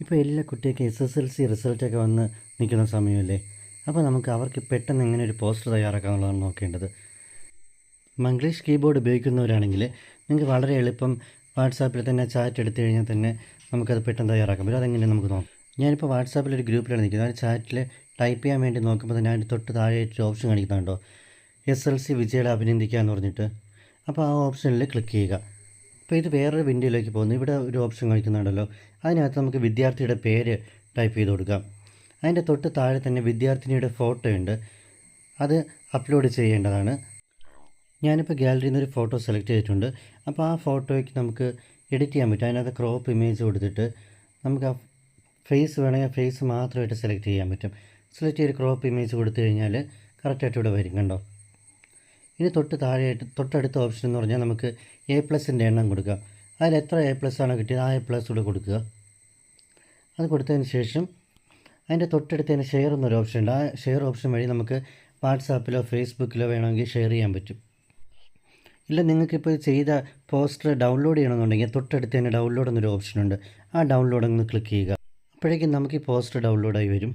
ഇപ്പോൾ എല്ലാ കുട്ടികൾക്കും എസ് എസ് എൽ സി റിസൾട്ടൊക്കെ വന്ന് നിൽക്കുന്ന സമയമല്ലേ? അപ്പോൾ നമുക്ക് അവർക്ക് പെട്ടെന്ന് എങ്ങനെ ഒരു പോസ്റ്റർ തയ്യാറാക്കാമെന്നുള്ളതാണ് നോക്കേണ്ടത്. മംഗ്ലീഷ് കീബോർഡ് ഉപയോഗിക്കുന്നവരാണെങ്കിൽ നിങ്ങൾക്ക് വളരെ എളുപ്പം വാട്സാപ്പിൽ തന്നെ ചാറ്റ് എടുത്തു കഴിഞ്ഞാൽ തന്നെ നമുക്കത് പെട്ടെന്ന് തയ്യാറാക്കാൻ പറ്റും അതെങ്ങനെ നമുക്ക് നോക്കാം. ഞാനിപ്പോൾ വാട്സാപ്പിൽ ഒരു ഗ്രൂപ്പിലാണ് നിൽക്കുന്നത്. ആ ചാറ്റിൽ ടൈപ്പ് ചെയ്യാൻ വേണ്ടി നോക്കുമ്പോൾ തന്നെ അതിന്റെ തൊട്ട് താഴെയായിട്ട് ഓപ്ഷൻ കാണിക്കുന്നുണ്ടോ? എസ് എൽ സി വിജയുടെ അഭിനന്ദിക്കുക എന്ന് പറഞ്ഞിട്ട്. അപ്പോൾ ആ ഓപ്ഷനിൽ ക്ലിക്ക് ചെയ്യുക. അപ്പോൾ ഇത് വേറൊരു വിൻഡോയിലേക്ക് പോകുന്നു. ഇവിടെ ഒരു ഓപ്ഷൻ കാണിക്കുന്നുണ്ടല്ലോ. അതിനകത്ത് നമുക്ക് വിദ്യാർത്ഥിയുടെ പേര് ടൈപ്പ് ചെയ്ത് കൊടുക്കാം. അതിന്റെ തൊട്ട് താഴെ തന്നെ വിദ്യാർത്ഥിനിയുടെ ഫോട്ടോ ഉണ്ട്. അത് അപ്ലോഡ് ചെയ്യേണ്ടതാണ്. ഞാനിപ്പോൾ ഗാലറിയിൽ നിന്ന് ഒരു ഫോട്ടോ സെലക്ട് ചെയ്തിട്ടുണ്ട്. അപ്പോൾ ആ ഫോട്ടോയ്ക്ക് നമുക്ക് എഡിറ്റ് ചെയ്യാൻ പറ്റും. അതിനകത്ത് ക്രോപ്പ് ഇമേജ് കൊടുത്തിട്ട് നമുക്ക് ആ ഫേസ് വേണമെങ്കിൽ ഫേസ് മാത്രമായിട്ട് സെലക്ട് ചെയ്യാൻ പറ്റും. സെലക്ട് ചെയ്ത് ക്രോപ്പ് ഇമേജ് കൊടുത്തു കഴിഞ്ഞാൽ കറക്റ്റായിട്ട് ഇവിടെ വരും കണ്ടോ? ഇനി തൊട്ട് താഴെയായിട്ട് തൊട്ടടുത്ത ഓപ്ഷൻ എന്ന് പറഞ്ഞാൽ നമുക്ക് എ പ്ലസിന്റെ എണ്ണം കൊടുക്കാം. അതിൽ എത്ര എ പ്ലസ് ആണോ കിട്ടിയത് ആ എ പ്ലസ് കൂടെ കൊടുക്കുക. അത് കൊടുത്തതിന് ശേഷം അതിന്റെ തൊട്ടടുത്തതിന് ഷെയർ എന്നൊരു ഓപ്ഷൻ ഉണ്ട്. ആ ഷെയർ ഓപ്ഷൻ വഴി നമുക്ക് വാട്സാപ്പിലോ ഫേസ്ബുക്കിലോ വേണമെങ്കിൽ ഷെയർ ചെയ്യാൻ പറ്റും. ഇല്ല നിങ്ങൾക്കിപ്പോൾ ചെയ്ത പോസ്റ്റർ ഡൗൺലോഡ് ചെയ്യണമെന്നുണ്ടെങ്കിൽ തൊട്ടടുത്ത് തന്നെ ഡൗൺലോഡ് എന്നൊരു ഓപ്ഷൻ ഉണ്ട്. ആ ഡൗൺലോഡ് ഒന്ന് ക്ലിക്ക് ചെയ്യുക. അപ്പോഴേക്കും നമുക്ക് ഈ പോസ്റ്റർ ഡൗൺലോഡായി വരും.